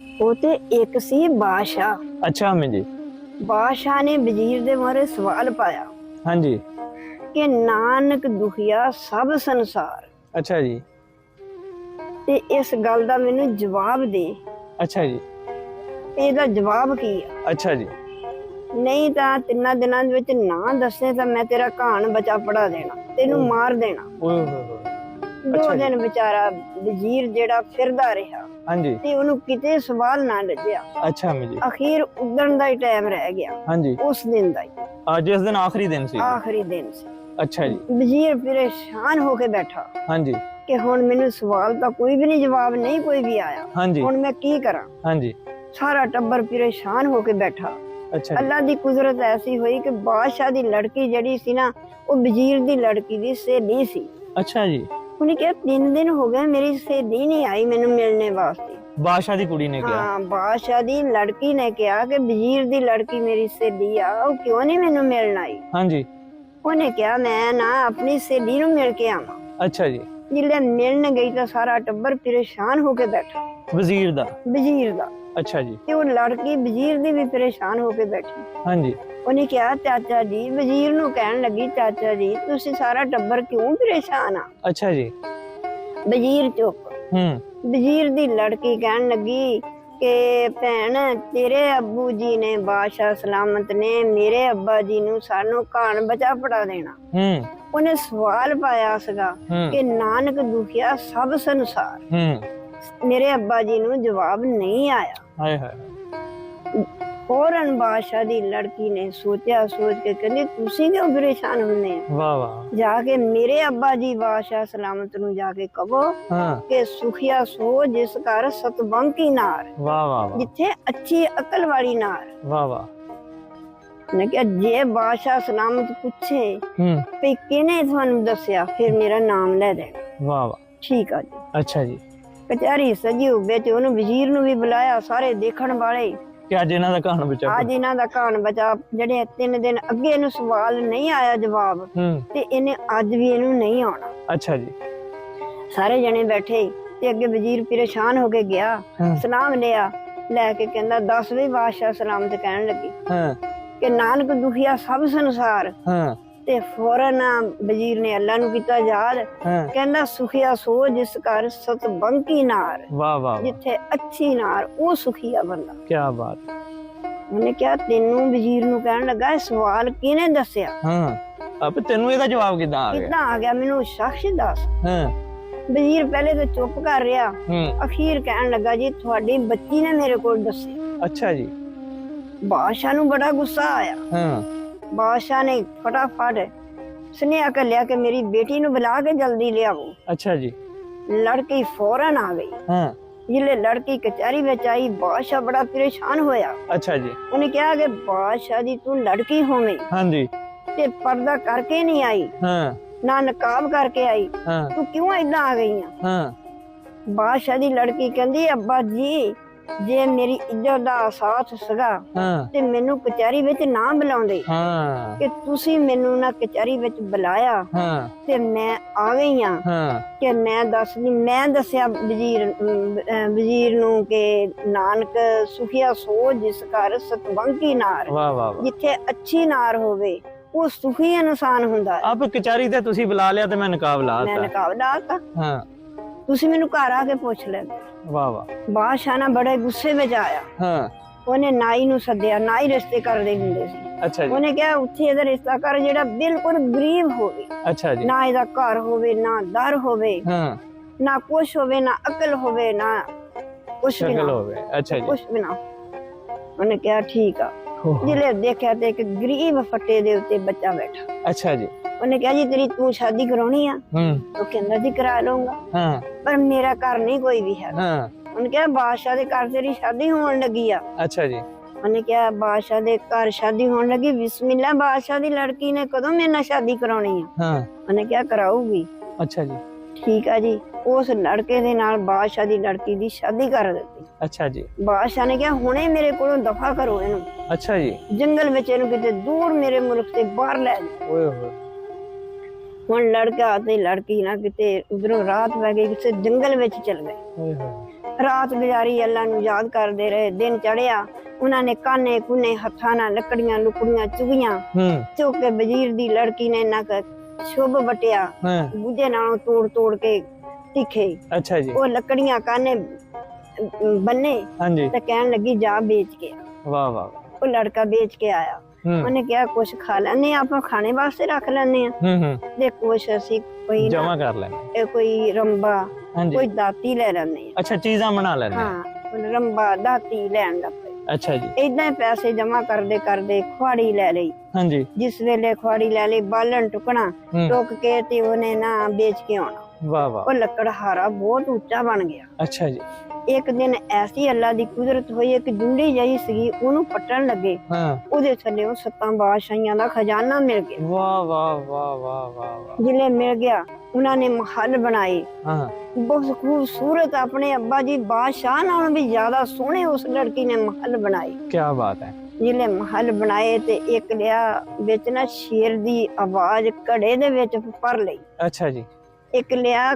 ਉਹ ਤੇ ਇੱਕ ਸੀ ਬਾਦਸ਼ਾਹ। ਅੱਛਾ ਅਮੀ ਜੀ। ਬਾਦਸ਼ਾਹ ਨੇ ਵਜ਼ੀਰ ਦੇ ਮਾਰੇ ਸਵਾਲ ਪਾਇਆ ਹਾਂਜੀ। ਕਿ ਨਾਨਕ ਦੁਖੀਆ ਸਭ ਸੰਸਾਰ। ਅੱਛਾ ਜੀ। ਤੇ ਇਸ ਗੱਲ ਦਾ ਮੈਨੂੰ ਜਵਾਬ ਦੇ। ਅੱਛਾ ਜੀ। ਇਹਦਾ ਜਵਾਬ ਕੀ ਆ? ਅੱਛਾ ਜੀ। ਨਹੀਂ ਤਾਂ ਤਿੰਨਾਂ ਦਿਨਾਂ ਦੇ ਵਿੱਚ ਨਾ ਦੱਸੇ ਤਾਂ ਮੈਂ ਤੇਰਾ ਕਹਾਣ ਬਚਾ ਪੜਾ ਦੇਣਾ ਤੈਨੂੰ ਮਾਰ ਦੇਣਾ। ਓਏ ਹੋਏ ਹੋਏ। ਦੋ। ਦਿਨ ਵਿਚਾਰਾ ਵਜ਼ੀਰ ਜਿਹੜਾ ਫਿਰਦਾ ਰਿਹਾ ਹਾਂਜੀ। ਤੇ ਉਹਨੂੰ ਕਿਤੇ ਸਵਾਲ ਨਾ ਲੱਜਿਆ ਅੱਛਾ ਅਮੀ ਜੀ। ਅਖੀਰ ਉਦਣ ਦਾ ਹੀ ਟਾਈਮ ਰਹਿ ਗਿਆ। ਹਾਂਜੀ। ਉਸ ਦਿਨ ਦਾ ਹੀ। ਅੱਜ ਇਸ ਦਿਨ ਆਖਰੀ ਦਿਨ ਸੀ। ਆਖਰੀ ਦਿਨ ਸੀ। ਅੱਛਾ ਜੀ। ਵਜ਼ੀਰ ਪਰੇਸ਼ਾਨ ਹੋ ਕੇ ਬੈਠਾ। ਹਾਂਜੀ। ਕਿ ਹੁਣ ਮੈਨੂੰ ਸਵਾਲ ਤਾਂ ਕੋਈ ਵੀ ਨਹੀਂ ਜਵਾਬ ਨਹੀਂ ਕੋਈ ਵੀ ਆਇਆ। ਹਾਂਜੀ। ਹੁਣ ਮੈਂ ਕੀ ਕਰਾਂ? ਹਾਂਜੀ। ਸਾਰਾ ਟੱਬਰ ਪਰੇਸ਼ਾਨ ਹੋ ਕੇ ਬੈਠਾ। ਅੱਛਾ ਅੱਲਾ ਦੀ ਕੁਦਰਤ ਐਸੀ ਹੋਈ ਕਿ ਬਾਦਸ਼ਾਹ ਦੀ ਲੜਕੀ ਜਿਹੜੀ ਸੀ ਨਾ ਉਹ ਵਜ਼ੀਰ ਦੀ ਲੜਕੀ ਦੀ ਸਹੇਲੀ ਸੀ। ਅੱਛਾ ਜੀ। ਉਹਨੇ ਕਿਹਾ ਤਿੰਨ ਦਿਨ ਹੋ ਗਏ ਮੇਰੀ ਸਹੇਲੀ ਨਹੀਂ ਆਈ ਮੈਨੂੰ ਮਿਲਣੇ ਵਾਸਤੇ। ਬਾਦਸ਼ਾਹ ਦੀ ਕੁੜੀ ਨੇ ਕਿਹਾ? ਹਾਂ ਬਾਦਸ਼ਾਹ ਦੀ ਲੜਕੀ ਨੇ ਕਿਹਾ ਕਿ ਵਜ਼ੀਰ ਦੀ ਲੜਕੀ ਮੇਰੀ ਸਹੇਲੀ ਆ ਉਹ ਕਿਉਂ ਨਹੀਂ ਮੈਨੂੰ ਮਿਲਣ ਆਈ? ਹਾਂਜੀ। ਉਹਨੇ ਕਿਹਾ ਮੈਂ ਨਾ ਆਪਣੀ ਸਹੇਲੀ ਨੂੰ ਮਿਲ ਕੇ ਆਵਾਂ। ਅੱਛਾ ਜੀ। ਜਿੱਲੇ ਮਿਲਣ ਗਈ ਤਾਂ ਸਾਰਾ ਟੱਬਰ ਪਰੇਸ਼ਾਨ ਹੋ ਕੇ ਬੈਠਾ। ਵਜ਼ੀਰ ਦਾ? ਵਜ਼ੀਰ ਦਾ। ਅੱਛਾ ਜੀ। ਤੇ ਉਹ ਲੜਕੀ ਵਜ਼ੀਰ ਦੀ ਵੀ ਪਰੇਸ਼ਾਨ ਹੋ ਕੇ ਬੈਠੀ। ਹਾਂਜੀ। ਉਹਨੇ ਕਿਹਾ ਚਾਚਾ ਜੀ ਵਜ਼ੀਰ ਨੂੰ ਕਹਿਣ ਲੱਗੀ ਚਾਚਾ ਜੀ ਤੁਸੀਂ ਸਾਰਾ ਟੱਬਰ ਕਿਉਂ ਪਰੇਸ਼ਾਨ ਆ? ਅੱਛਾ ਜੀ। ਵਜ਼ੀਰ ਚੁੱਪ। ਹੂੰ। ਵਜ਼ੀਰ ਦੀ ਲੜਕੀ ਕਹਿਣ ਲੱਗੀ ਕਿ ਭੈਣ ਤੇਰੇ ਅੱਬੂ ਜੀ ਨੇ ਬਾਦਸ਼ਾਹ ਸਲਾਮਤ ਨੇ ਮੇਰੇ ਅੱਬਾ ਜੀ ਨੂੰ ਸਾਨੂੰ ਕਾਣ ਬਚਾ ਪੜਾ ਦੇਣਾ। ਹੂੰ। ਉਹਨੇ ਸਵਾਲ ਪਾਇਆ ਸੀਗਾ ਕਿ ਨਾਨਕ ਦੁਖਿਆ ਸਭ ਸੰਸਾਰ। ਹੂੰ। ਮੇਰੇ ਅੱਬਾ ਜੀ ਨੂੰ ਜਵਾਬ ਨਹੀਂ ਆਇਆ। ਹਾਏ ਹਾਏ। ਫੌਰਨ ਬਾਦਸ਼ਾਹ ਦੀ ਲੜਕੀ ਨੇ ਸੋਚਿਆ ਸੋਚ ਕੇ ਕਹਿੰਦੀ ਤੁਸੀਂ ਕਿਉਂ ਪਰੇਸ਼ਾਨ ਹੁੰਦੇ ਆ ਵਾਹ ਵਾਹ। ਜਾ ਕੇ ਮੇਰੇ ਅੱਬਾ ਜੀ ਬਾਦਸ਼ਾਹ ਸਲਾਮਤ ਨੂੰ ਜਾ ਕੇ ਕਹੋ ਹਾਂ। ਕਿ ਸੁਖਿਆ ਸੋ ਜਿਸ ਘਰ ਸਤਬੰਕੀ ਨਾਰ। ਵਾਹ ਵਾਹ ਵਾਹ। ਜਿੱਥੇ ਅੱਛੀ ਅਕਲ ਵਾਲੀ ਨਾਰ। ਵਾਹ ਵਾਹ। ਨੇ ਕਿਹਾ ਜੇ ਬਾਦਸ਼ਾਹ ਸਲਾਮਤ ਪੁੱਛੇ ਹੂੰ। ਵੀ ਕਿਹਨੇ ਤੁਹਾਨੂੰ ਦੱਸਿਆ? ਫਿਰ ਮੇਰਾ ਨਾਮ ਲੈ ਦੇਣਾ। ਵਾਹ ਵਾਹ। ਠੀਕ ਆ ਜੀ। ਅੱਛਾ ਜੀ। ਕਚਹਿਰੀ ਸਜੀ ਹੋਵੇ ਤੇ ਉਹਨੂੰ ਵਜ਼ੀਰ ਨੂੰ ਵੀ ਬੁਲਾਇਆ ਸਾਰੇ ਦੇਖਣ ਵਾਲੇ। ਕਿ ਅੱਜ ਇਹਨਾਂ ਦਾ ਕਹਾਣ ਬਚਾ ਅੱਜ ਇਹਨਾਂ ਦਾ ਕਾਣ ਬਚਾ। ਜਿਹੜੇ ਤਿੰਨ ਦਿਨ ਅੱਗੇ ਇਹਨੂੰ ਸਵਾਲ ਨਹੀਂ ਆਇਆ ਜਵਾਬ ਤੇ ਇਹਨੇ ਅੱਜ ਵੀ ਇਹਨੂੰ ਨਹੀਂ ਆਉਣਾ। ਅੱਛਾ ਜੀ। ਸਾਰੇ ਜਣੇ ਬੈਠੇ ਤੇ ਅੱਗੇ ਵਜ਼ੀਰ ਪਰੇਸ਼ਾਨ ਹੋ ਕੇ ਗਿਆ। ਸਲਾਮ ਲਿਆ ਲੈ ਕੇ ਕਹਿੰਦਾ 10 ਵੀ ਬਾਦਸ਼ਾਹ ਸਲਾਮ ਤੇ ਕਹਿਣ ਲੱਗੀ ਹਾਂ। ਕਿ ਨਾਨਕ ਦੁਖੀਆ ਸਭ ਸੰਸਾਰ ਹਾਂ। ਤੇ ਫੌਰਨ ਵਜ਼ੀਰ ਨੇ ਅੱਲਾ ਨੂੰ ਕੀਤਾ ਯਾਦ। ਹਾਂ। ਕਹਿੰਦਾ ਸੁਖੀਆ ਸੋ ਜਿਸ ਘਰ ਸਤਬੰਕੀ ਨਾਰ। ਵਾਹ ਵਾਹ ਜਿੱਥੇ ਅੱਛੀ ਨਾਰ ਉਹ ਸੁਖੀਆ ਬੰਦਾ। ਕੀ ਬਾਤ। ਉਹਨੇ ਕਿਹਾ ਤੈਨੂੰ ਵਜ਼ੀਰ ਨੂੰ ਕਹਿਣ ਲੱਗਾ ਇਹ ਸਵਾਲ ਕਿਹਨੇ ਦੱਸਿਆ? ਹਾਂ। ਅਬ ਤੈਨੂੰ ਇਹਦਾ ਜਵਾਬ ਕਿਦਾਂ ਆ ਗਿਆ? ਕਿੱਦਾਂ ਆ ਗਿਆ? ਮੈਨੂੰ ਸ਼ਖਸ ਦੱਸ। ਹਾਂ। ਵਜ਼ੀਰ ਪਹਿਲੇ ਤਾਂ ਚੁੱਪ ਕਰ ਰਿਹਾ। ਹੂੰ। ਅਖੀਰ ਕਹਿਣ ਲੱਗਾ ਜੀ ਤੁਹਾਡੀ ਬੱਚੀ ਨੇ ਮੇਰੇ ਕੋਲ ਦੱਸਿਆ। ਅੱਛਾ ਜੀ। ਬਾਦਸ਼ਾਹ ਨੂੰ ਬੜਾ ਗੁੱਸਾ ਆਇਆ। ਹਾਂ। ਬਾਦਸ਼ਾਹ ਨੇ ਫਟਾਫਟ ਸੁਨੇਹਾ ਲਿਆ ਕਿ ਮੇਰੀ ਬੇਟੀ ਨੂੰ ਬੁਲਾ ਕੇ ਜਲਦੀ ਲਿਆਵੋ ਅੱਛਾ ਜੀ। ਲੜਕੀ ਫੌਰਨ ਆ ਗਈ। ਹਾਂ। ਜਿਲੇ ਲੜਕੀ ਕਚਹਿਰੀ ਵਿੱਚ ਆਈ ਬਾਦਸ਼ਾਹ ਬੜਾ ਪਰੇਸ਼ਾਨ ਹੋਇਆ। ਅੱਛਾ ਜੀ। ਉਹਨੇ ਕਿਹਾ ਕਿ ਬਾਦਸ਼ਾਹ ਦੀ ਤੂੰ ਲੜਕੀ ਹੋਵੇਂ। ਹਾਂਜੀ। ਤੇ ਪਰਦਾ ਕਰਕੇ ਨਹੀਂ ਆਈ। ਹਾਂ। ਨਾ ਨਕਾਬ ਕਰਕੇ ਆਈ। ਹਾਂ। ਤੂੰ ਕਿਉਂ ਏਦਾਂ ਆ ਗਈ ਆ? ਹਾਂ। ਬਾਦਸ਼ਾਹ ਦੀ ਲੜਕੀ ਕਹਿੰਦੀ ਅੱਬਾ ਜੀ ਜੇ ਮੇਰੀ ਇੱਜ਼ਤ ਦਾ ਸਾਥ ਸੀਗਾ ਹਾਂ। ਤੇ ਮੈਨੂੰ ਕਚਹਿਰੀ ਵਿੱਚ ਨਾ ਬੁਲਾਉਂਦੇ। ਹਾਂ। ਕਿ ਤੁਸੀਂ ਮੈਨੂੰ ਨਾ ਕਚਹਿਰੀ ਵਿੱਚ ਬੁਲਾਇਆ ਹਾਂ। ਤੇ ਮੈਂ ਆ ਗਈ ਆ ਹਾਂ। ਕਿ ਮੈਂ ਦੱਸਦੀ ਮੈਂ ਦੱਸਿਆ ਵਜ਼ੀਰ ਵਜ਼ੀਰ ਨੂੰ ਕਿ ਨਾਨਕ ਸੁਖਿਆ ਸੋ ਜਿਸ ਘਰ ਸਤਵੰਕੀ ਨਾਰ ਵਾਹ ਵਾਹ ਜਿੱਥੇ ਅੱਛੀ ਨਾਰ ਹੋਵੇ ਉਹ ਸੁਖੀ ਇਨਸਾਨ ਹੁੰਦਾ ਆਪ ਕਚਾਰੀ ਤੇ ਤੁਸੀਂ ਬੁਲਾ ਲਿਆ ਤੇ ਮੈਂ ਨਕਾਬ ਮੈਂ ਲਾਤਾ ਨਕਾਬ ਲਾਤਾ ਹਾਂ। ਤੁਸੀਂ ਮੈਨੂੰ ਘਰ ਆ ਕੇ ਪੁੱਛ ਲੈਂਦੇ ਵਾਹ ਵਾਹ। ਬਾਦਸ਼ਾਹ ਨਾ ਬੜੇ ਗੁੱਸੇ ਵਿੱਚ ਆਇਆ। ਹਾਂ। ਉਹਨੇ ਨਾਈ ਨੂੰ ਸੱਦਿਆ ਨਾਈ ਰਿਸ਼ਤੇ ਕਰਦੇ ਹੁੰਦੇ ਸੀ। ਅੱਛਾ ਜੀ। ਉਹਨੇ ਕਿਹਾ ਉੱਥੇ ਇਹਦਾ ਰਿਸ਼ਤਾ ਕਰ ਜਿਹੜਾ ਬਿਲਕੁਲ ਗਰੀਬ ਹੋਵੇ। ਅੱਛਾ ਜੀ। ਨਾ ਇਹਦਾ ਘਰ ਹੋਵੇ ਨਾ ਦਰ ਹੋਵੇ ਹਾਂ। ਨਾ ਕੁਛ ਹੋਵੇ ਨਾ ਅਕਲ ਹੋਵੇ ਨਾ ਕੁਛ ਵੀ ਸ਼ਕਲ ਨਾ। ਹੋਵੇ। ਅੱਛਾ ਜੀ। ਕੁਛ ਵੀ ਨਾ। ਉਹਨੇ ਕਿਹਾ ਠੀਕ ਆ। ਜਿਲੇ ਦੇਖਿਆ ਤੇ ਇੱਕ ਗਰੀਬ ਫੱਟੇ ਦੇ ਉੱਤੇ ਬੱਚਾ ਬੈਠਾ। ਅੱਛਾ ਜੀ। ਉਹਨੇ ਕਿਹਾ ਜੀ ਤੇਰੀ ਤੂੰ ਸ਼ਾਦੀ ਕਰਾਉਣੀ ਆ। ਹੂੰ। ਉਹ ਕਹਿੰਦਾ ਜੀ ਕਰਾ ਲਊਂਗਾ। ਹਾਂ। ਪਰ ਮੇਰਾ ਘਰ ਨਹੀਂ ਕੋਈ ਵੀ ਹੈ ਹਾਂ। ਉਹਨੇ ਕਿਹਾ ਬਾਦਸ਼ਾਹ ਦੇ ਘਰ ਤੇਰੀ ਸ਼ਾਦੀ ਹੋਣ ਲੱਗੀ ਆ। ਅੱਛਾ ਜੀ। ਉਹਨੇ ਕਿਹਾ ਬਾਦਸ਼ਾਹ ਦੇ ਘਰ ਸ਼ਾਦੀ ਹੋਣ ਲੱਗੀ। ਬਿਸਮਿਲ੍ਲਾ ਬਾਦਸ਼ਾਹ ਦੀ ਲੜਕੀ ਨੇ ਕਦੋਂ ਮੇਰੇ ਨਾਲ ਸ਼ਾਦੀ ਕਰਾਉਣੀ ਆ? ਹਾਂ। ਉਹਨੇ ਕਿਹਾ ਕਰਾਊਗੀ। ਅੱਛਾ ਜੀ। ਠੀਕ ਆ ਜੀ। ਉਸ ਲੜਕੇ ਦੇ ਨਾਲ ਬਾਦਸ਼ਾਹ ਦੀ ਲੜਕੀ ਦੀ ਸ਼ਾਦੀ ਕਰ ਦਿੱਤੀ। ਅੱਛਾ ਜੀ। ਬਾਦਸ਼ਾਹ ਨੇ ਕਿਹਾ ਹੁਣੇ ਮੇਰੇ ਕੋਲੋਂ ਦਫਾ ਕਰੋ ਇਹਨੂੰ। ਅੱਛਾ ਜੀ। ਜੰਗਲ ਵਿੱਚ ਇਹਨੂੰ ਕਿਤੇ ਦੂਰ ਮੇਰੇ ਮੁਲਕ ਤੇ ਬਾਹਰ ਲੈ ਜਾਓ। ਓਏ ਹੋਏ। ਹੁਣ ਲੜਕਾ ਤੇ ਲੜਕੀ ਨਾ ਕਿਤੇ ਉਧਰੋਂ ਰਾਤ ਪੈ ਗਈ ਕਿਸੇ ਜੰਗਲ ਵਿੱਚ ਚਲ ਗਏ। ਓਏ ਹੋਏ। ਰਾਤ ਗੁਜ਼ਾਰੀ ਅੱਲਾ ਨੂੰ ਯਾਦ ਕਰਦੇ ਰਹੇ ਦਿਨ ਚੜਿਆ ਉਹਨਾਂ ਨੇ ਕਾਨੇ ਕੁਨੇ ਹੱਥਾਂ ਨਾਲ ਲੱਕੜੀਆਂ ਲੁਕੜੀਆਂ ਚੁਗੀਆਂ। ਚੁੱਕ ਕੇ ਵਜ਼ੀਰ ਦੀ ਲੜਕੀ ਨੇ ਨੱਕ ਸ਼ੁਭ ਵਟਿਆ। ਬੁੱਝੇ ਨਾਲੋਂ ਤੋੜ ਤੋੜ ਕੇ ਤਿੱਖੇ ਅੱਛਾ ਜੀ। ਉਹ ਲੱਕੜੀਆਂ ਕਾਨੇ ਬੰਨੇ ਹਾਂਜੀ। ਤੇ ਕਹਿਣ ਲੱਗੀ ਜਾ ਵੇਚ ਕੇ। ਵਾਹ ਵਾਹ ਉਹ ਲੜਕਾ ਵੇਚ ਕੇ ਆਇਆ। ਉਹਨੇ ਕਿਹਾ ਕੁਛ ਖਾ ਲੈਣੇ ਆਪਾਂ ਖਾਣੇ ਵਾਸਤੇ ਰੱਖ ਲੈਣੇ ਆ ਹੂੰ ਹੂੰ। ਤੇ ਕੁਛ ਅਸੀਂ ਕੋਈ ਜਮਾ ਕਰ ਲੈਣੇ ਇਹ ਕੋਈ ਰੰਬਾ ਕੋਈ ਦਾਤੀ ਲੈ ਲੈਣੇ ਅੱਛਾ ਚੀਜ਼ਾਂ ਬਣਾ ਲੈਣੇ ਹਾਂ। ਰੰਬਾ ਦਾਤੀ ਲੈਣ ਪਏ ਅੱਛਾ ਜੀ। ਇਦਾਂ ਪੈਸੇ ਜਮਾ ਕਰਦੇ ਕਰਦੇ ਖੁਆੜੀ ਲੈ ਲਈ। ਹਾਂਜੀ। ਜਿਸ ਵੇਲੇ ਖੁਆੜੀ ਲੈ ਲਈ ਬਾਲਣ ਟੁਕਣਾ ਟੁਕ ਕੇ ਤੇ ਉਹਨੇ ਨਾ ਵੇਚ ਕੇ ਆਉਣਾ। ਵਾਹ ਵਾਹ। ਉਹ ਲੱਕੜਹਾਰਾ ਬਹੁਤ ਉੱਚਾ ਬਣ ਗਿਆ। ਅੱਛਾ ਜੀ। ਇੱਕ ਦਿਨ ਐਸੀ ਅੱਲਾ ਦੀ ਕੁਦਰਤ ਹੋਈ ਇੱਕ ਜੁੰਡੀ ਜਈ ਸੀਗੀ ਉਹਨੂੰ ਪੱਟਣ ਲੱਗੇ। ਹਾਂ। ਉਹਦੇ ਥੱਲੇੋਂ ਸੱਤਾਂ ਬਾਦਸ਼ਾਹੀਆਂ ਦਾ ਖਜ਼ਾਨਾ ਮਿਲ ਗਿਆ। ਵਾਹ ਵਾਹ ਵਾਹ ਵਾਹ ਵਾਹ ਜਿਲੇ ਮਿਲ ਗਿਆ ਉਹਨਾਂ ਨੇ ਮਹਲ ਬਣਾਏ। ਹਾਂ। ਬਹੁਤ ਖੂਬਸੂਰਤ ਆਪਣੇ ਅੱਬਾ ਜੀ ਬਾਦਸ਼ਾਹ ਨਾਲੋਂ ਵੀ ਜ਼ਿਆਦਾ ਸੋਹਣੇ ਉਸ ਲੜਕੀ ਨੇ ਮਹਲ ਬਣਾਏ। ਕੀ ਬਾਤ ਹੈ। ਜਿਲੇ ਮਹਲ ਬਣਾਏ ਤੇ ਇੱਕ ਲਿਆ ਵਿੱਚ ਨਾ ਸ਼ੇਰ ਦੀ ਆਵਾਜ਼ ਘੜੇ ਦੇ ਵਿੱਚ ਭਰ ਲਈ। ਅੱਛਾ ਜੀ। ਇੱਕ ਲਿਆ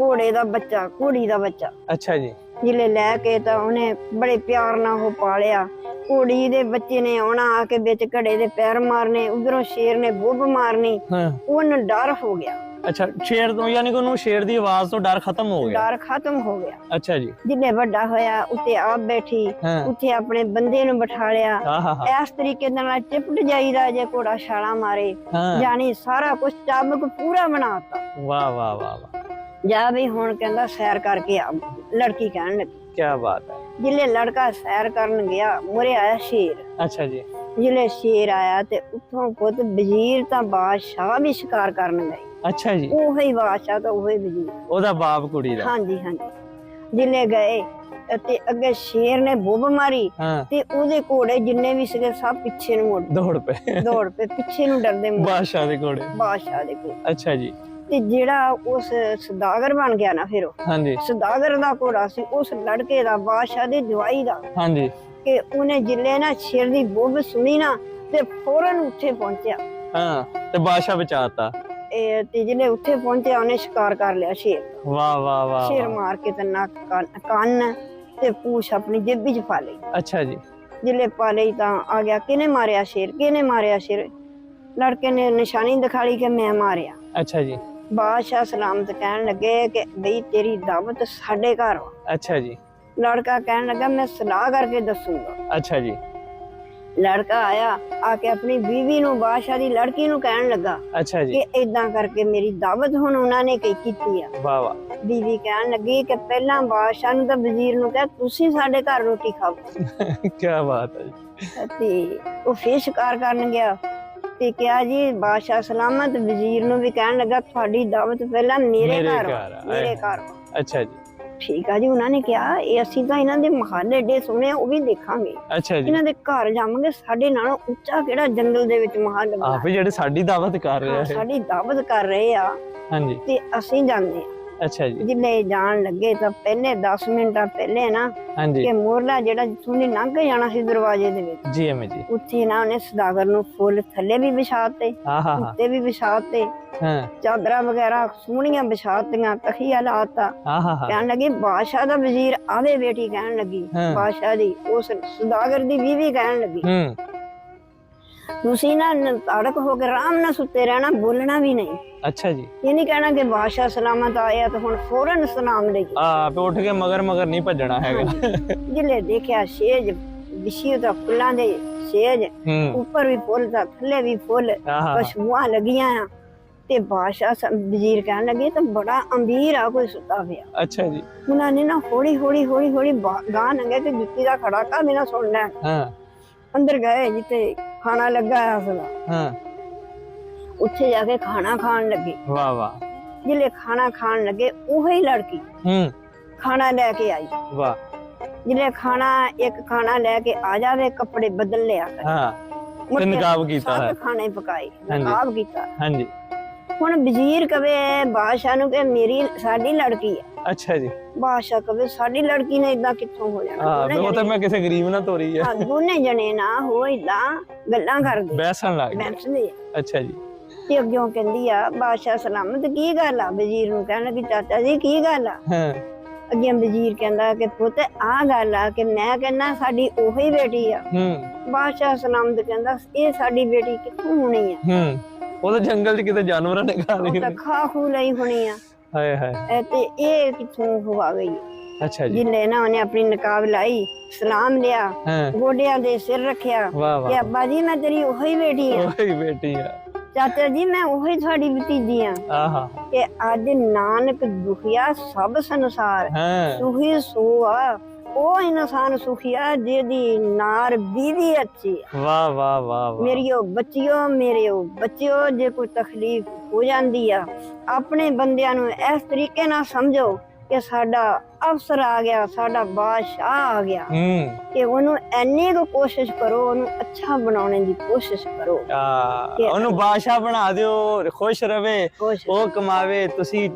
ਘੋੜੇ ਦਾ ਬੱਚਾ ਘੋੜੀ ਦਾ ਬੱਚਾ। ਅੱਛਾ ਜੀ। ਜਿਲੇ ਲੈ ਕੇ ਤਾਂ ਉਹਨੇ ਬੜੇ ਪਿਆਰ ਨਾਲ ਉਹ ਪਾਲਿਆ। ਘੋੜੀ ਦੇ ਬੱਚੇ ਨੇ ਆਉਣਾ ਆ ਕੇ ਵਿੱਚ ਘੜੇ ਦੇ ਪੈਰ ਮਾਰਨੇ ਉਧਰੋਂ ਸ਼ੇਰ ਨੇ ਬੁੱਬ ਮਾਰਨੀ। ਹਾਂ। ਉਹਨੂੰ ਡਰ ਹੋ ਗਿਆ। ਅੱਛਾ ਸ਼ੇਰ ਤੋਂ ਯਾਨੀ ਕਿ ਉਹਨੂੰ ਸ਼ੇਰ ਦੀ ਆਵਾਜ਼ ਤੋਂ ਡਰ ਖਤਮ ਹੋ ਗਿਆ? ਡਰ ਖਤਮ ਹੋ ਗਿਆ। ਅੱਛਾ ਜੀ। ਜਿੰਨੇ ਵੱਡਾ ਹੋਇਆ ਉੱਤੇ ਆਪ ਬੈਠੀ ਹਾਂ। ਉੱਥੇ ਆਪਣੇ ਬੰਦੇ ਨੂੰ ਬਿਠਾ ਲਿਆ। ਹਾਂ ਹਾਂ ਹਾਂ। ਇਸ ਤਰੀਕੇ ਦੇ ਨਾਲ ਚਿਪਟ ਜਾਈਦਾ ਜੇ ਘੋੜਾ ਛਾਲਾ ਮਾਰੇ। ਹਾਂ। ਜਾਣੀ ਸਾਰਾ ਕੁਝ ਚਾਬਕ ਪੂਰਾ ਬਣਾਤਾ। ਵਾਹ ਵਾਹ ਵਾਹ ਵਾਹ। ਜਾ ਵੀ ਹੁਣ ਕਹਿੰਦਾ ਸੈਰ ਕਰਕੇ ਆ। ਲੜਕੀ ਕਹਿਣ ਲੱਗੀ। ਕੀ ਬਾਤ ਹੈ। ਜਿਲੇ ਲੜਕਾ ਸੈਰ ਕਰਨ ਗਿਆ ਮੁਰੇ ਆਇਆ ਸ਼ੇਰ। ਅੱਛਾ ਜੀ। ਜਿਲੇ ਸ਼ੇਰ ਆਇਆ ਤੇ ਉੱਥੋਂ ਪੁੱਤ ਵਜ਼ੀਰ ਤਾਂ ਬਾਦਸ਼ਾਹ ਵੀ ਸ਼ਿਕਾਰ ਕਰਨ ਗਏ। ਅੱਛਾ ਜੀ। ਉਹੀ ਬਾਦਸ਼ਾਹ ਤਾਂ ਉਹੀ ਵਜ਼ੀਰ। ਉਹਦਾ ਬਾਪ ਕੁੜੀ ਦਾ। ਹਾਂਜੀ ਹਾਂਜੀ। ਜਿਲੇ ਗਏ ਤੇ ਅੱਗੇ ਸ਼ੇਰ ਨੇ ਬੁੱਬ ਮਾਰੀ ਤੇ ਉਹਦੇ ਘੋੜੇ ਜਿੰਨੇ ਵੀ ਸੀਗੇ ਸਭ ਪਿੱਛੇ ਨੂੰ ਮੁੜ ਦੌੜ ਪਏ। ਦੌੜ ਪਏ ਪਿੱਛੇ ਨੂੰ ਡਰਦੇ ਬਾਦਸ਼ਾਹ ਦੇ ਘੋੜੇ। ਬਾਦਸ਼ਾਹ ਦੇ ਕੋਲ ਅੱਛਾ ਜੀ। ਤੇ ਜਿਹੜਾ ਉਸ ਸਦਾਗਰ ਬਣ ਗਿਆ ਨਾ ਫਿਰ ਉਹ ਹਾਂਜੀ। ਸਦਾਗਰ ਦਾ ਘੋੜਾ ਸੀ ਉਸ ਲੜਕੇ ਦਾ ਬਾਦਸ਼ਾਹ ਦੀ ਜਵਾਈ ਦਾ। ਹਾਂਜੀ। ਕਿ ਉਹਨੇ ਜਿੱਲੇ ਨਾ ਸ਼ੇਰ ਦੀ ਬੁੱਬ ਸੁਣੀ ਨਾ ਤੇ ਫੌਰਨ ਉੱਥੇ ਪਹੁੰਚਿਆ। ਹਾਂ ਤੇ ਬਾਦਸ਼ਾਹ ਬਚਾਤਾ ਇਹ ਤੇ ਜਿੱਲੇ ਉੱਥੇ ਪਹੁੰਚਿਆ ਉਹਨੇ ਸ਼ਿਕਾਰ ਕਰ ਲਿਆ ਸ਼ੇਰ। ਵਾਹ ਵਾਹ ਵਾਹ ਸ਼ੇਰ। ਮਾਰ ਕੇ ਤੇ ਨੱਕ ਕੰਨ- ਕੰਨ ਤੇ ਪੂਛ ਆਪਣੀ ਜੇਬੀ 'ਚ ਪਾ ਲਈ। ਅੱਛਾ ਜੀ। ਜਿੱਲੇ ਪਾ ਲਈ ਤਾਂ ਆ ਗਿਆ। ਕਿਹਨੇ ਮਾਰਿਆ ਸ਼ੇਰ? ਕਿਹਨੇ ਮਾਰਿਆ ਸ਼ੇਰ? ਲੜਕੇ ਨੇ ਨਿਸ਼ਾਨੀ ਦਿਖਾਲੀ ਕਿ ਮੈਂ ਮਾਰਿਆ। ਅੱਛਾ ਜੀ। ਬਾਦਸ਼ਾਹ ਸਲਾਮਤ ਕਹਿਣ ਲੱਗੇ ਕਿ ਬਈ ਤੇਰੀ ਦਾਵਤ ਸਾਡੇ ਘਰ ਵਾ ਅੱਛਾ ਜੀ। ਲੜਕਾ ਕਹਿਣ ਲੱਗਾ ਮੈਂ ਸਲਾਹ ਕਰਕੇ ਦੱਸੂਗਾ। ਅੱਛਾ ਜੀ। ਲੜਕਾ ਆਇਆ ਆ ਕੇ ਆਪਣੀ ਬੀਵੀ ਨੂੰ ਬਾਦਸ਼ਾਹ ਦੀ ਲੜਕੀ ਨੂੰ ਕਹਿਣ ਲੱਗਾ ਅੱਛਾ ਜੀ। ਕਿ ਇਦਾਂ ਕਰਕੇ ਮੇਰੀ ਦਾਵਤ ਹੁਣ ਉਹਨਾਂ ਨੇ ਕੀ ਕੀਤੀ ਆ। ਵਾਹ ਵਾਹ। ਬੀਵੀ ਕਹਿਣ ਲੱਗੀ ਕਿ ਪਹਿਲਾਂ ਬਾਦਸ਼ਾਹ ਨੂੰ ਤਾਂ ਵਜ਼ੀਰ ਨੂੰ ਕਹਿ ਤੁਸੀਂ ਸਾਡੇ ਘਰ ਰੋਟੀ ਖਾਓ। ਕੀ ਬਾਤ ਹੈ ਜੀ। ਤੇ ਉਹ ਫੇਰ ਸ਼ਿਕਾਰ ਕਰਨ ਗਿਆ। ਤੇ ਕਿਹਾ ਜੀ ਬਾਦਸ਼ਾਹ ਸਲਾਮਤ ਵਜ਼ੀਰ ਨੂੰ ਵੀ ਕਹਿਣ ਲੱਗਾ ਤੁਹਾਡੀ ਦਾਵਤ ਪਹਿਲਾਂ ਮੇਰੇ ਮੇਰੇ ਘਰ ਘਰ ਆ, ਮੇਰੇ ਆਏ। ਘਰ। ਅੱਛਾ ਜੀ। ਠੀਕ ਆ ਜੀ ਉਹਨਾਂ ਨੇ ਕਿਹਾ ਇਹ ਅਸੀਂ ਤਾਂ ਇਹਨਾਂ ਦੇ ਮਹੱਲ ਏਡੇ ਸੋਹਣੇ ਆ, ਉਹ ਵੀ ਦੇਖਾਂਗੇ। ਅੱਛਾ ਜੀ। ਇਹਨਾਂ ਦੇ ਘਰ ਜਾਵਾਂਗੇ ਸਾਡੇ ਨਾਲੋਂ ਉੱਚਾ ਕਿਹੜਾ ਜੰਗਲ ਦੇ ਵਿੱਚ ਮਹੱਲ ਬਣਾ ਆਪ ਹੀ ਜਿਹੜੇ ਸਾਡੀ ਦਾਵਤ ਕਰ ਰਹੇ ਆ ਸਾਡੀ ਦਾਵਤ ਕਰ ਰਹੇ ਆ ਹਾਂਜੀ। ਤੇ ਅਸੀਂ ਜਾਂਦੇ ਆ। ਅੱਛਾ ਜੀ। ਜਿੱਲੇ ਜਾਣ ਲੱਗੇ ਤਾਂ ਪਹਿਲੇ 10 ਮਿੰਟਾਂ ਪਹਿਲੇ ਨਾ ਹਾਂਜੀ। ਕਿ ਮੋਰਲਾ ਜਿਹੜਾ ਜਿੱਥੋਂ ਦੀ ਲੰਘ ਕੇ ਜਾਣਾ ਸੀ ਦਰਵਾਜ਼ੇ ਦੇ ਵਿੱਚ ਜੀ ਐਮ ਜੀ। ਉੱਥੇ ਨਾ ਉਹਨੇ ਸਦਾਗਰ ਨੂੰ ਫੁੱਲ ਥੱਲੇ ਵੀ ਵਿਛਾਤੇ ਹਾਂ ਹਾਂ ਹਾਂ। ਉੱਤੇ ਵੀ ਵਿਛਾਤੇ ਹਾਂ। ਚਾਦਰਾਂ ਵਗੈਰਾ ਸੋਹਣੀਆਂ ਵਿਛਾਤੀਆਂ ਤਖੀਆ ਲਾਤਾ ਹਾਂ ਹਾਂ ਹਾਂ। ਕਹਿਣ ਲੱਗੀ ਬਾਦਸ਼ਾਹ ਦਾ ਵਜ਼ੀਰ ਆਵੇ ਬੇਟੀ ਕਹਿਣ ਲੱਗੀ। ਹਾਂ। ਬਾਦਸ਼ਾਹ ਦੀ ਉਸ ਸਦਾਗਰ ਦੀ ਬੀਵੀ ਕਹਿਣ ਲੱਗੀ। ਹੂੰ। ਤੁਸੀਂ ਨਾ ਤੜਕ ਹੋ ਕੇ ਆਰਾਮ ਨਾਲ ਸੁੱਤੇ ਰਹਿਣਾ ਬੋਲਣਾ ਵੀ ਨਹੀਂ। ਅੱਛਾ ਜੀ। ਇਹ ਨਹੀਂ ਕਹਿਣਾ ਕਿ ਬਾਦਸ਼ਾਹ ਸਲਾਮਤ ਆਇਆ ਤਾਂ ਹੁਣ ਫੌਰਨ ਸਲਾਮ ਦੇ ਆਪ ਉੱਠ ਕੇ ਮਗਰ ਮਗਰ ਨਹੀਂ ਭੱਜਣਾ ਹੈਗਾ। ਜਿਲੇ ਦੇਖਿਆ ਸੇਜ ਵਿਸ਼ੀ ਦਾ ਫੁੱਲਾਂ ਦੇ ਸੇਜ ਹੂੰ। ਉੱਪਰ ਵੀ ਫੁੱਲ ਤਾਂ ਥੱਲੇ ਵੀ ਫੁੱਲ ਹਾਂ ਹਾਂ ਖੁਸ਼ਬੂਆਂ ਲੱਗੀਆਂ ਆ। ਤੇ ਬਾਦਸ਼ਾਹ ਸ- ਵਜ਼ੀਰ ਕਹਿਣ ਲੱਗੇ ਤਾਂ ਬੜਾ ਅਮੀਰ ਆ ਕੋਈ ਸੁੱਤਾ ਪਿਆ। ਅੱਛਾ ਜੀ। ਉਹਨਾਂ ਨੇ ਨਾ ਹੌਲੀ ਹੌਲੀ ਹੌਲੀ ਹੌਲੀ ਬਾ- ਗਾਂ ਨੰਗੇ ਤੇ ਜੁੱਤੀ ਦਾ ਖੜਾਕਾ ਵੀ ਨਾ ਸੁਣਨਾ। ਹਾਂ। ਅੰਦਰ ਗਏ ਜਿੱਥੇ ਖਾਣਾ ਲੱਗਾ ਆ ਸਲਾ ਹਾਂ। ਉੱਥੇ ਜਾ ਕੇ ਖਾਣਾ ਖਾਣ ਲੱਗੇ। ਵਾਹ ਵਾਹ। ਜਿਲੇ ਖਾਣਾ ਖਾਣ ਲੱਗੇ ਉਹੀ ਲੜਕੀ ਹੂੰ। ਖਾਣਾ ਲੈ ਕੇ ਆਈ। ਵਾਹ। ਜਿਲੇ ਖਾਣਾ ਇੱਕ ਖਾਣਾ ਲੈ ਕੇ ਆ ਜਾਵੇ ਕੱਪੜੇ ਬਦਲ ਲਿਆ ਕਰ। ਹਾਂ। ਮੁੜ ਤੇ ਕੇ ਨਕਾਬ ਕੀਤਾ ਹੈ। ਸੱਤ ਖਾਣੇ ਪਕਾਏ ਹਾਂਜੀ। ਨਕਾਬ ਕੀਤਾ। ਹਾਂਜੀ। ਹੁਣ ਵਜ਼ੀਰ ਕਵੇ ਬਾਦਸ਼ਾਹ ਨੂੰ ਕਿ ਮੇਰੀ ਸਾਡੀ ਲੜਕੀ ਹੈ। ਅੱਛਾ ਜੀ। ਬਾਦਸ਼ਾਹ ਕਵੇ ਸਾਡੀ ਲੜਕੀ ਨੇ ਇਦਾਂ ਕਿੱਥੋਂ ਹੋ ਜਾਣਾ? ਹਾਂ ਦੋਨੇ ਉਹ ਤਾਂ ਮੈਂ ਕਿਸੇ ਗਰੀਬ ਨਾਲ ਤੋਰੀ ਹੈ ਹਾਂ, ਦੋਨੇ ਜਣੇ ਨਾ ਹੋ ਇਦਾਂ ਗੱਲਾਂ ਕਰਦੇ। ਬੈਸਣ ਲੱਗ ਗਿਆ ਬੈਠਦੇ ਆ। ਅੱਛਾ ਜੀ। ਤੇ ਅੱਗਿਓਂ ਕਹਿੰਦੀ ਆ ਬਾਦਸ਼ਾਹ ਸਲਾਮਤ ਕੀ ਗੱਲ ਆ? ਵਜ਼ੀਰ ਨੂੰ ਕਹਿਣ ਲੱਗੀ ਚਾਚਾ ਜੀ ਕੀ ਗੱਲ ਆ? ਹਾਂ। ਅੱਗੇ ਵਜ਼ੀਰ ਕਹਿੰਦਾ ਕਿ ਪੁੱਤ ਆ ਗੱਲ ਆ ਕਿ ਮੈਂ ਕਹਿੰਦਾ ਸਾਡੀ ਉਹੀ ਬੇਟੀ ਆ। ਹੂੰ। ਬਾਦਸ਼ਾਹ ਸਲਾਮਤ ਕਹਿੰਦਾ ਇਹ ਸਾਡੀ ਬੇਟੀ ਕਿੱਥੋਂ ਹੋਣੀ ਆ? ਹੂੰ। ਉਹ ਤਾਂ ਜੰਗਲ 'ਚ ਕਿਤੇ ਜਾਨਵਰਾਂ ਨੇ ਖਾ ਲਈ ਉਹ ਤਾਂ ਖਾ ਖੂ ਲਈ ਹੋਣੀ ਆ। ਹਾਏ ਹਾਏ। ਇਹ ਤੇ ਇਹ ਕਿੱਥੋਂ ਹੋ ਗਈ? ਅੱਛਾ ਜੀ। ਜਿੱਲੇ ਨਾ ਉਹਨੇ ਆਪਣੀ ਨਕਾਬ ਲਾਈ ਸਲਾਮ ਲਿਆ ਹਾਂ। ਗੋਡਿਆਂ ਦੇ ਸਿਰ ਰੱਖਿਆ। ਵਾਹ ਕਿ ਵਾਹ ਅੱਬਾ ਜੀ ਮੈਂ ਤੇਰੀ ਉਹੀ ਬੇਟੀ ਆ। ਉਹੀ ਬੇਟੀ ਆ। ਚਾਚਾ ਜੀ ਮੈਂ ਉਹੀ ਤੁਹਾਡੀ ਭਤੀਜੀ ਆ। ਆਹਾ। ਕਿ ਅੱਜ ਨਾਨਕ ਦੁਖੀਆ ਸਭ ਸੰਸਾਰ। ਹਾਂ। ਸੁਖੀ ਸੋ ਆ। ਉਹ ਇਨਸਾਨ ਸੁਖੀਆ ਜਿਹਦੀ ਨਾਰ ਬੀਵੀ ਅੱਛੀ ਆ। ਵਾਹ ਵਾਹ ਵਾਹ ਵਾਹ। ਮੇਰੀਓ ਬੱਚਿਓ ਮੇਰਿਓ ਬੱਚਿਓ ਜੇ ਕੋਈ ਤਕਲੀਫ ਹੋ ਜਾਂਦੀ ਆ। ਆਪਣੇ ਬੰਦਿਆਂ ਨੂੰ ਇਸ ਤਰੀਕੇ ਨਾਲ ਸਮਝੋ ਕਿ ਸਾਡਾ ਅਫਸਰ ਆ ਗਿਆ ਸਾਡਾ ਬਾਦਸ਼ਾਹ ਆ ਗਿਆ। ਕਿ ਉਹਨੂੰ ਐਨੀ ਕੁ ਕੋਸ਼ਿਸ਼ ਕਰੋ ਉਹਨੂੰ ਅੱਛਾ ਬਣਾਉਣ ਦੀ ਕੋਸ਼ਿਸ਼ ਕਰੋ। ਆ ਉਹਨੂੰ ਬਾਦਸ਼ਾਹ ਬਣਾ ਦਿਓ ਖੁਸ਼ ਰਵੇ ਉਹ ਕਮਾਵੇ ਤੁਸੀਂ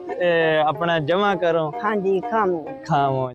ਆਪਣਾ ਜਮਾ ਕਰੋ। ਹਾਂਜੀ ਖਾਮੋ। ਖਾਵੋ